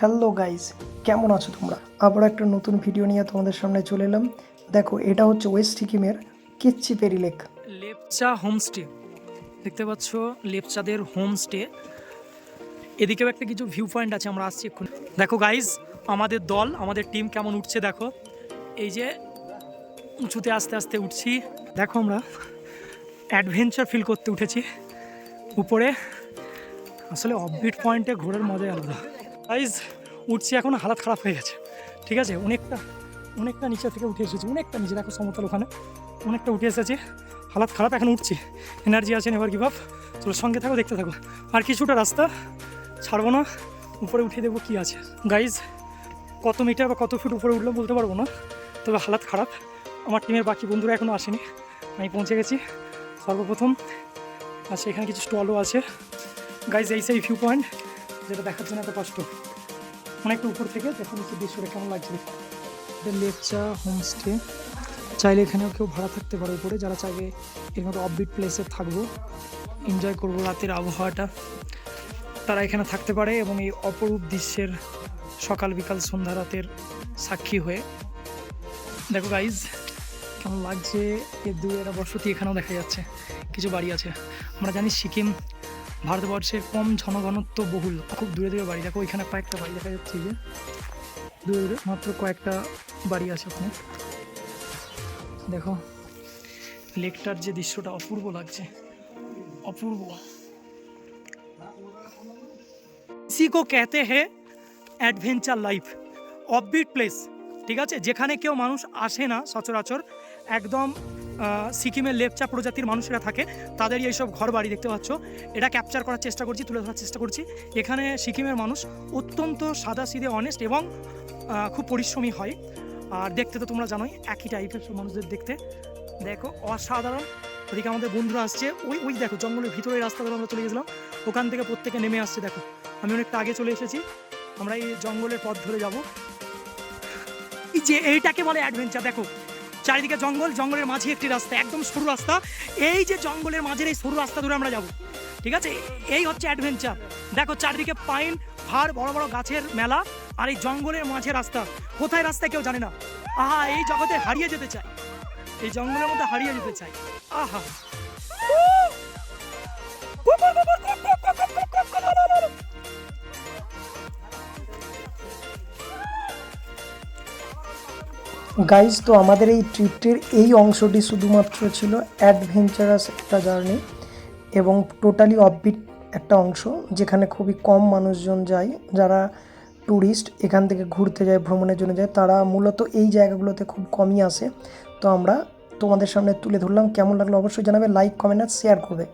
Hello guys, কেমন আছো তোমরা? আবার একটা নতুন ভিডিও নিয়ে তোমাদের সামনে চলে এলাম। দেখো, এটা হচ্ছে ওয়েস্ট সিকিমের Khecheopalri lake. Lepcha homestay. দেখতে পাচ্ছ, লেপচাদের হোমস্টে। এদিকেও একটা কিছু ভিউ পয়েন্ট আছে, আমরা আসছি এক্ষুনি। দেখো গাইজ আমাদের দল, আমাদের টিম কেমন উঠছে দেখো। এই যে উঁচুতে আস্তে আস্তে উঠছি। দেখো আমরা অ্যাডভেঞ্চার ফিল করতে উঠেছি। উপরে, আসলে অফবিট পয়েন্টে ঘোরার মজাই আলাদা। গাইজ উঠছি এখন, হালাত খারাপ হয়ে গেছে। ঠিক আছে? অনেকটা অনেকটা নিচে থেকে উঠে এসেছি। অনেকটা নিচে, দেখো সমতল ওখানে। অনেকটা উঠে এসেছি। হালাত খারাপ, এখন উঠছি। এনার্জি আছে এবার কি ভাব চলো সঙ্গে থাকো, দেখতে থাকো। আর কিছুটা রাস্তা ছাড়বো না। উপরে উঠে দেবো কী আছে। গাইজ কত মিটার বা কত ফুট উপরে উঠল বলতে পারব না। তবে হালাত খারাপ। আমার টিমের বাকি বন্ধুরা এখনও আসেনি। আমি পৌঁছে গেছি। সর্বপ্রথম, আর সেখানে কিছু স্টলও আছে। গাইজ এই সেই ভিউ পয়েন্ট যেটা দেখার জন্য এত কষ্ট। অনেকটা উপর থেকে দেখুন হচ্ছে দৃশ্যটা কেমন লাগছে। লেপচা হোমস্টে চাইলে এখানেও কেউ ভাড়া থাকতে পারে উপরে। যারা চাইবে এর মতো অফবিট প্লেসে থাকব এনজয় করব রাতের আবহাওয়াটা। তারা এখানে থাকতে পারে এবং এই অপরূপ দৃশ্যের সকাল বিকাল সন্ধ্যা রাতের সাক্ষী হয়ে। দেখো গাইজ কেমন লাগছে? এর দূরে একটা বসতি এখানেও দেখা যাচ্ছে। কিছু বাড়ি আছে। আমরা জানি সিকিম ভারতবর্ষের কম জনঘনত্ব বহুল। খুব দূরে দূরে বাড়ি। দেখো, ওইখানে কয়েকটা বাড়ি দেখা যাচ্ছে যে। দূরে দূরে মাত্র কয়েকটা বাড়ি আছে ওখানে। দেখো, লেকটার যে দৃশ্যটা অপূর্ব লাগছে। অপূর্ব। সিকো ক্যাতে হে অ্যাডভেঞ্চার লাইফ। অফবিট প্লেস, ঠিক আছে? যেখানে কেউ মানুষ আসে না সচরাচর। একদম সিকিমের লেপচা প্রজাতির মানুষেরা থাকে। তাদেরই এইসব ঘর বাড়ি দেখতে পাচ্ছ। এটা ক্যাপচার করার চেষ্টা করছি, তুলে ধরার চেষ্টা করছি। এখানে সিকিমের মানুষ অত্যন্ত সাদা সিধে অনেস্ট এবং খুব পরিশ্রমী হয়। আর দেখতে তো তোমরা জানোই, একই টাইপের সব মানুষদের দেখতে। দেখো, অসাধারণ। ওদিকে আমাদের বন্ধুরা আসছে। ওই ওই দেখো, জঙ্গলের ভিতরে রাস্তা ধরে আমরা চলে গেছিলাম। ওখান থেকে প্রত্যেকে নেমে আসছে, দেখো। আমি অনেকটা আগে চলে এসেছি। আমরা এই জঙ্গলের পথ ধরে যাব। যে, এইটাকে বলে অ্যাডভেঞ্চার দেখো। চারিদিকে জঙ্গল, জঙ্গলের মাঝে একটি রাস্তা, একদম সরু রাস্তা। এই যে জঙ্গলের মাঝের এই সরু রাস্তা ধরে আমরা যাব, ঠিক আছে? এই হচ্ছে অ্যাডভেঞ্চার দেখো, চারিদিকে পাইন ভার বড় বড় গাছের মেলা আর এই জঙ্গলের মাঝে রাস্তা। কোথায় রাস্তা কেউ জানে না? আহা, এই জগতে হারিয়ে যেতে চাই এই জঙ্গলের মধ্যে হারিয়ে যেতে চাই আহা। গাইজ তো আমাদের এই ট্রিপটির এই অংশটি শুধুমাত্র ছিল অ্যাডভেঞ্চারাস একটা জার্নি এবং টোটালি অফবিট একটা অংশ, যেখানে খুবই কম মানুষজন যায়, যারা ট্যুরিস্ট এখান থেকে ঘুরতে যায়, ভ্রমণের জন্য যায়, তারা মূলত এই জায়গাগুলোতে খুব কমই আসে। তো আমরা তোমাদের সামনে তুলে ধরলাম, কেমন লাগল অবশ্যই জানাবে লাইক কমেন্ট আর শেয়ার করবে।